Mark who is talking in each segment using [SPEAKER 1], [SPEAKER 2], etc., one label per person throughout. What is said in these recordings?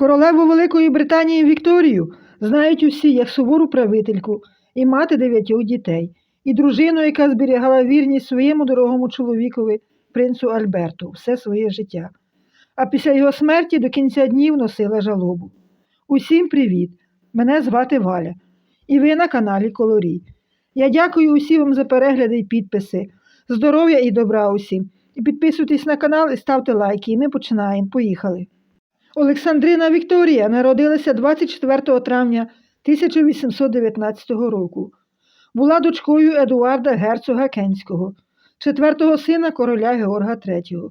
[SPEAKER 1] Королеву Великої Британії Вікторію знають усі як сувору правительку і мати дев'ятьох дітей, і дружину, яка зберігала вірність своєму дорогому чоловікові, принцу Альберту, все своє життя. А після його смерті до кінця днів носила жалобу. Усім привіт! Мене звати Валя, і ви на каналі Колорій. Я дякую усім вам за перегляди і підписи. Здоров'я і добра усім. І підписуйтесь на канал і ставте лайки. І ми починаємо. Поїхали. Олександрина Вікторія народилася 24 травня 1819 року. Була дочкою Едуарда Герцога Кенського, четвертого сина короля Георга III.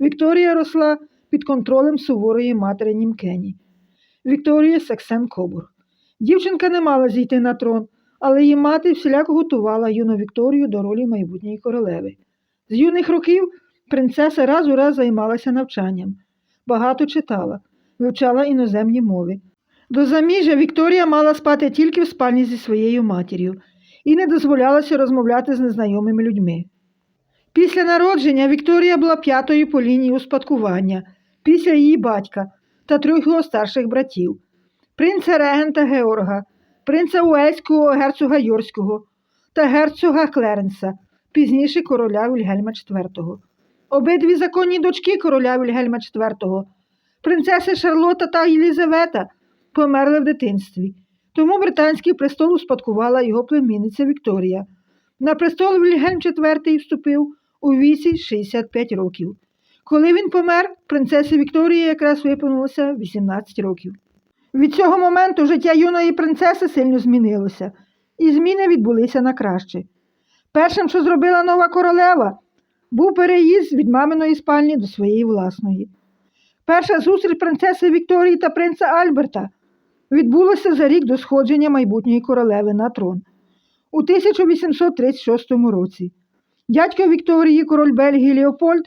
[SPEAKER 1] Вікторія росла під контролем суворої матері Німкені. Вікторія Саксен Кобур. Дівчинка не мала зійти на трон, але її мати всіляко готувала юну Вікторію до ролі майбутньої королеви. З юних років принцеса раз у раз займалася навчанням, багато читала, вивчала іноземні мови. До заміжжя Вікторія мала спати тільки в спальні зі своєю матір'ю і не дозволялася розмовляти з незнайомими людьми. Після народження Вікторія була п'ятою по лінії успадкування, після її батька та трьох його старших братів принца регента Георга, принца Уельського герцога Йорського та герцога Клеренса, пізніше короля Вільгельма IV. Обидві законні дочки короля Вільгельма IV, принцеси Шарлота та Єлізавета, померли в дитинстві. Тому британський престол успадкувала його племінниця Вікторія. На престол Вільгельм IV вступив у віці 65 років. Коли він помер, принцесі Вікторії якраз виповнилося 18 років. Від цього моменту життя юної принцеси сильно змінилося, і зміни відбулися на краще. Першим, що зробила нова королева, був переїзд від маминої спальні до своєї власної. Перша зустріч принцеси Вікторії та принца Альберта відбулася за рік до сходження майбутньої королеви на трон у 1836 році. Дядько Вікторії, король Бельгії Леопольд,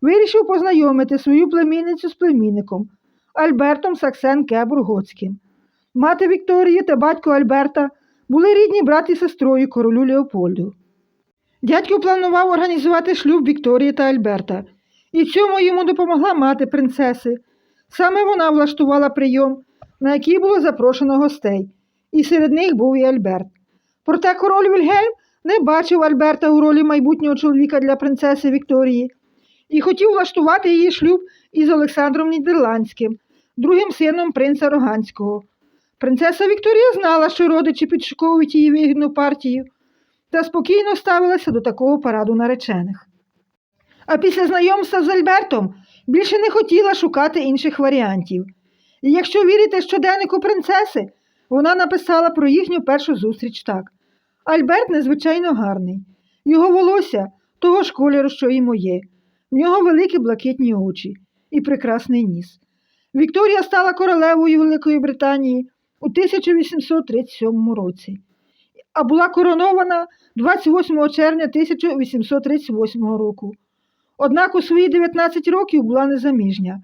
[SPEAKER 1] вирішив познайомити свою племінницю з племінником Альбертом Саксен Кебургоцьким. Мати Вікторії та батько Альберта були рідні брат і сестрою королю Леопольду. Дядько планував організувати шлюб Вікторії та Альберта, і цьому йому допомогла мати принцеси. Саме вона влаштувала прийом, на який було запрошено гостей, і серед них був і Альберт. Проте король Вільгельм не бачив Альберта у ролі майбутнього чоловіка для принцеси Вікторії і хотів влаштувати її шлюб із Олександром Нідерландським, другим сином принца Роганського. Принцеса Вікторія знала, що родичі підшуковують її вигідну партію, та спокійно ставилася до такого параду наречених. А після знайомства з Альбертом більше не хотіла шукати інших варіантів. І якщо вірити щоденнику принцеси, вона написала про їхню першу зустріч так. Альберт незвичайно гарний. Його волосся того ж кольору, що і моє. В нього великі блакитні очі і прекрасний ніс. Вікторія стала королевою Великої Британії у 1837 році, а була коронована 28 червня 1838 року. Однак у свої 19 років була незаміжня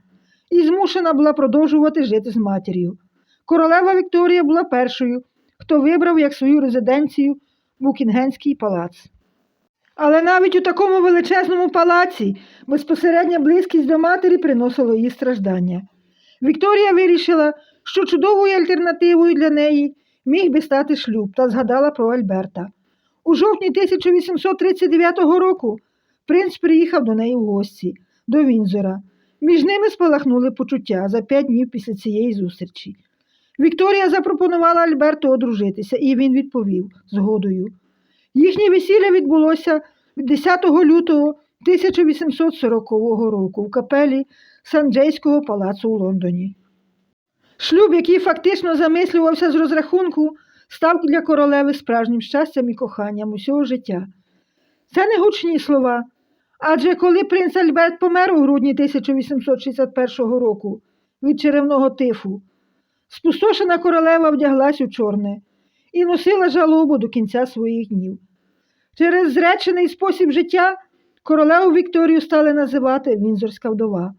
[SPEAKER 1] і змушена була продовжувати жити з матір'ю. Королева Вікторія була першою, хто вибрав як свою резиденцію Букінгенський палац. Але навіть у такому величезному палаці безпосередня близькість до матері приносила їй страждання. Вікторія вирішила, що чудовою альтернативою для неї міг би стати шлюб та згадала про Альберта. У жовтні 1839 року принц приїхав до неї в гості, до Вінзора. Між ними спалахнули почуття за п'ять днів після цієї зустрічі. Вікторія запропонувала Альберту одружитися, і він відповів згодою. Їхнє весілля відбулося 10 лютого 1840 року в капелі Санджейського палацу у Лондоні. Шлюб, який фактично замислювався з розрахунку, став для королеви справжнім щастям і коханням усього життя. Це не гучні слова. Адже коли принц Альберт помер у грудні 1861 року від черевного тифу, спустошена королева вдяглась у чорне і носила жалобу до кінця своїх днів. Через зречений спосіб життя королеву Вікторію стали називати Вінзорська вдова.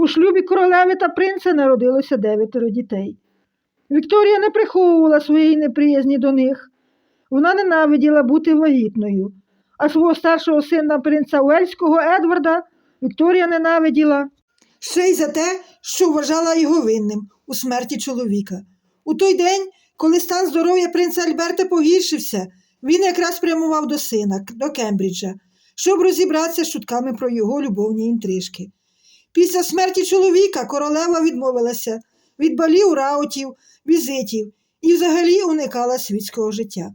[SPEAKER 1] У шлюбі королеви та принца народилося дев'ятеро дітей. Вікторія не приховувала своєї неприязні до них. Вона ненавиділа бути вагітною, а свого старшого сина принца Уельського Едварда Вікторія ненавиділа ще й за те, що вважала його винним у смерті чоловіка. У той день, коли стан здоров'я принца Альберта погіршився, він якраз прямував до сина, до Кембриджа, щоб розібратися з чутками про його любовні інтрижки. Після смерті чоловіка королева відмовилася від балів, раутів, візитів і взагалі уникала світського життя.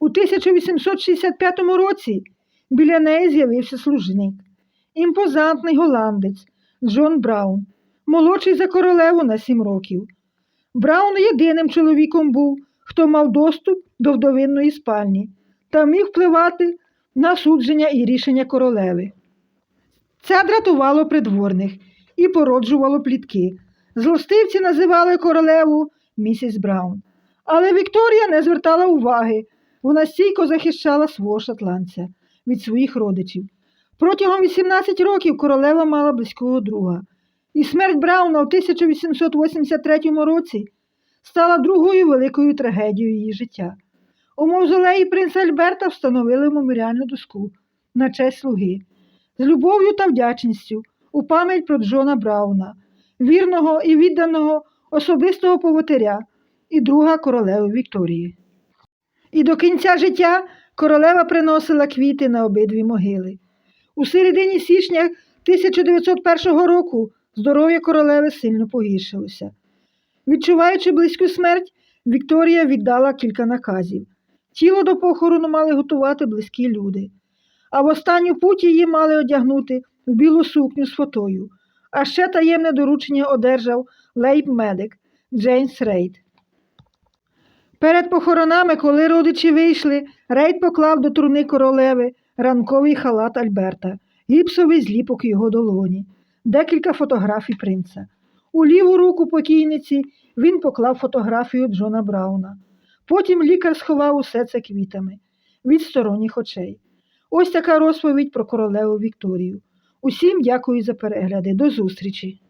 [SPEAKER 1] У 1865 році біля неї з'явився служник, імпозантний голландець Джон Браун, молодший за королеву на сім років. Браун єдиним чоловіком був, хто мав доступ до вдовинної спальні та міг впливати на судження і рішення королеви. Це дратувало придворних і породжувало плітки. Злостивці називали королеву місіс Браун. Але Вікторія не звертала уваги. Вона стійко захищала свого шотландця від своїх родичів. Протягом 18 років королева мала близького друга, і смерть Брауна у 1883 році стала другою великою трагедією її життя. У мавзолеї принца Альберта встановили меморіальну доску на честь слуги з любов'ю та вдячністю у пам'ять про Джона Брауна, вірного і відданого особистого поводиря і друга королеви Вікторії. І до кінця життя королева приносила квіти на обидві могили. У середині січня 1901 року здоров'я королеви сильно погіршилося. Відчуваючи близьку смерть, Вікторія віддала кілька наказів. Тіло до похорону мали готувати близькі люди, а в останню путь її мали одягнути в білу сукню з фотою. А ще таємне доручення одержав лейб-медик Джеймс Рейд. Перед похоронами, коли родичі вийшли, Рейд поклав до труни королеви ранковий халат Альберта, гіпсовий зліпок його долоні, декілька фотографій принца. У ліву руку покійниці він поклав фотографію Джона Брауна. Потім лікар сховав усе це квітами від сторонніх очей. Ось така розповідь про королеву Вікторію. Усім дякую за перегляди. До зустрічі!